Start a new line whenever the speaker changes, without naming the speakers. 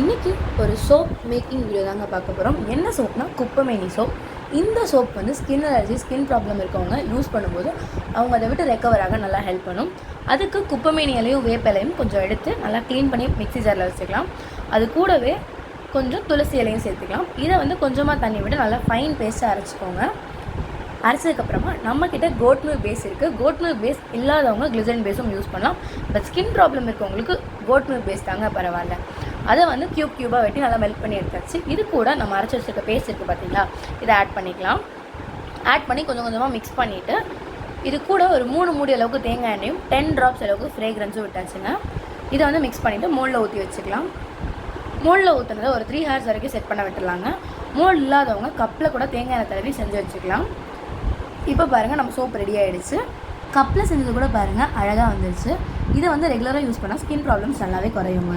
இன்றைக்கி ஒரு soap making video தாங்க பார்க்க போகிறோம் என்ன சோப்னால் குப்பமேனி சோப் இந்த சோப் வந்து ஸ்கின் அலர்ஜி ஸ்கின் ப்ராப்ளம் இருக்கவங்க யூஸ் பண்ணும்போது அவங்க அதை விட்டு ரெக்கவர் ஆக நல்லா ஹெல்ப் பண்ணும். அதுக்கு குப்பைமேனி இலையும் வேப்பிலையும் கொஞ்சம் எடுத்து நல்லா க்ளீன் பண்ணி மிக்ஸி ஜாரில் வச்சுக்கலாம். அது கூடவே கொஞ்சம் துளசி இலையும் சேர்த்துக்கலாம். இதை வந்து கொஞ்சமாக தண்ணி விட்டு நல்லா ஃபைன் பேஸ்ட்டாக அரைச்சிக்கோங்க. அரைச்சதுக்கப்புறமா நம்மக்கிட்ட கோட் மில்க் பேஸ் இருக்குது கோட் மில்க் பேஸ் இல்லாதவங்க கிளிசரின் பேஸும் யூஸ் பண்ணலாம். பட் ஸ்கின் ப்ராப்ளம் இருக்கவங்களுக்கு கோட் மில்க் பேஸ் தாங்க பரவாயில்ல. அதை வந்து க்யூப் க்யூபாக வெட்டி நல்லா மெல்ட் பண்ணி எடுத்தாச்சு. இது கூட நம்ம அரைச்சி வச்சுருக்க பேஸ்ட் இருக்குது பார்த்தீங்களா இதை ஆட் பண்ணிக்கலாம். ஆட் பண்ணி கொஞ்சம் கொஞ்சமாக மிக்ஸ் பண்ணிவிட்டு இது கூட ஒரு மூணு மூடி அளவுக்கு தேங்காய் எண்ணெயும் டென் ட்ராப்ஸ் அளவுக்கு ஃப்ரேக்ரன்ஸும் விட்டாச்சுங்க. இதை வந்து மிக்ஸ் பண்ணிவிட்டு மோல்டில் ஊற்றி வச்சுக்கலாம். மோல்டில் ஊற்றுனதை ஒரு த்ரீ ஹவர்ஸ் வரைக்கும் செட் பண்ண விட்டுருலாங்க மோல்டு இல்லாதவங்க கப்பில் கூட தேங்காய் எண்ணெய் தடவி செஞ்சு வச்சுக்கலாம். இப்போ பாருங்கள் நம்ம சோப் ரெடி ஆகிடுச்சு கப்பில் செஞ்சது கூட பாருங்கள் அழகாக வந்துருச்சு. இதை வந்து ரெகுலராக யூஸ் பண்ணால் ஸ்கின் ப்ராப்ளம்ஸ் நல்லாவே குறையுங்க.